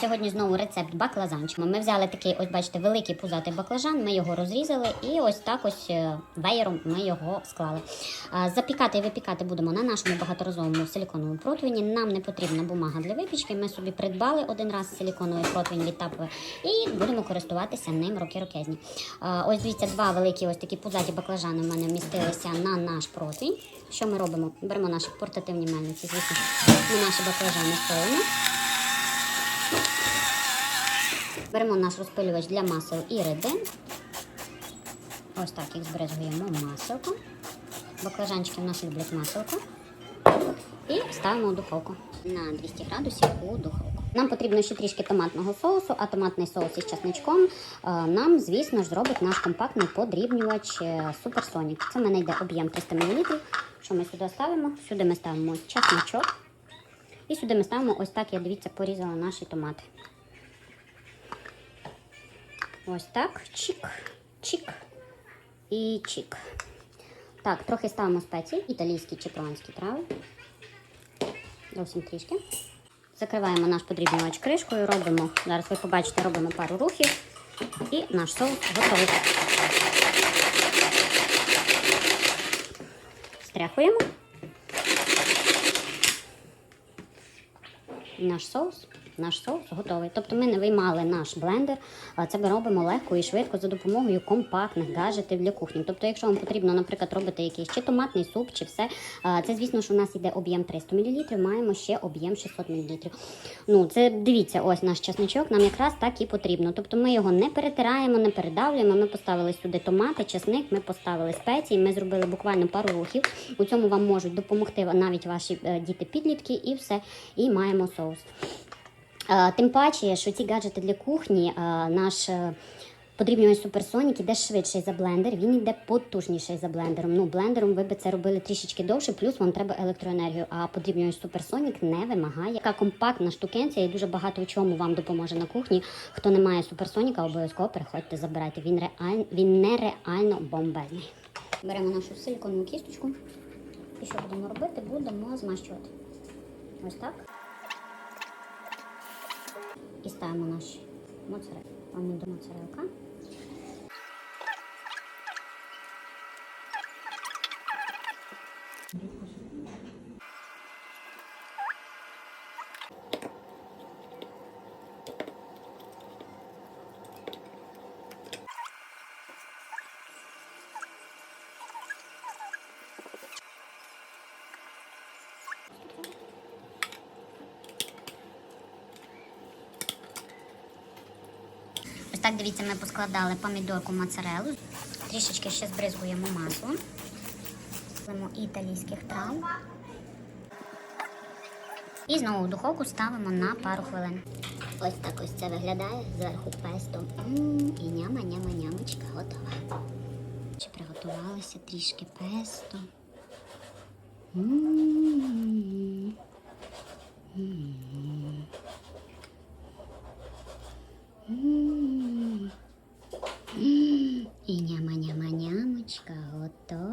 Сьогодні знову рецепт баклажанчика. Ми взяли такий, ось бачите, великий пузатий баклажан. Ми його розрізали і ось так ось е, веєром ми його склали. Запікати і випікати будемо на нашому багаторазовому силіконовому противні. Нам не потрібна бумага для випічки. Ми собі придбали один раз силіконовий противень від Tupperware і будемо користуватися ним роки рокезні. Ось дивіться, два великі ось такі пузаті баклажани в мене вмістилися на наш противень. Що ми робимо? Беремо наші портативні мельниці, звісно, ми наші баклажани солимо. Беремо наш розпилювач для масел і рідин. Ось так їх збризгуємо маселком. Баклажанчики в нас люблять маселку. І ставимо у духовку на 200 градусів у духовку. Нам потрібно ще трішки томатного соусу, а томатний соус із часничком е, нам, звісно ж, зробить наш компактний подрібнювач е, Supersonic. Це в мене йде об'єм 300 мл. Що ми сюди ставимо? Сюди ми ставимо часничок. І сюди ми ставимо ось так, я дивіться, порізала наші томати. Ось так. Чик, чик і чик. Так, трохи ставимо спеції, італійські чи прованські трави. Зовсім трішки. Закриваємо наш подрібнювач кришкою, робимо, зараз ви побачите, робимо пару рухів і наш соус готовий. Стряхуємо. Наш соус, наш соус готовий. Тобто ми не виймали наш блендер, а це ми робимо легко і швидко за допомогою компактних гаджетів для кухні. Тобто, якщо вам потрібно, наприклад, робити якийсь чи томатний суп, чи все, це звісно, що у нас йде об'єм 300 мл, маємо ще об'єм 600 мл. Ну, це дивіться, ось наш чесничок, нам якраз так і потрібно. Тобто ми його не перетираємо, не передавлюємо. Ми поставили сюди томати, чесник, ми поставили спеції, ми зробили буквально пару рухів. У цьому вам можуть допомогти навіть ваші е, діти-підлітки, і все. І маємо соус. Тим паче, що ці гаджети для кухні, наш е, подрібнювач суперсонік іде швидший за блендер, він йде потужніший за блендером. Ну, блендером ви би це робили трішечки довше, плюс вам треба електроенергію. А подрібнювач суперсонік не вимагає. Така компактна штукенція і дуже багато в чому вам допоможе на кухні. Хто не має суперсоніка, обов'язково приходьте, забирайте. Він реаль... він нереально бомбезний. Беремо нашу силіконову кісточку. І що будемо робити? Будемо змащувати. Ось так. Ставимо наші Вони до моцарелка. Так, дивіться, ми поскладали помідорку моцарелу. Трішечки ще збризгуємо маслом. Ставимо італійських трав. І знову в духовку ставимо на пару хвилин. Ось так ось це виглядає зверху песто. І няма-няма-нямочка готова. Чи приготувалося трішки песто. М. М. М. І няма-няма-нямочка готова.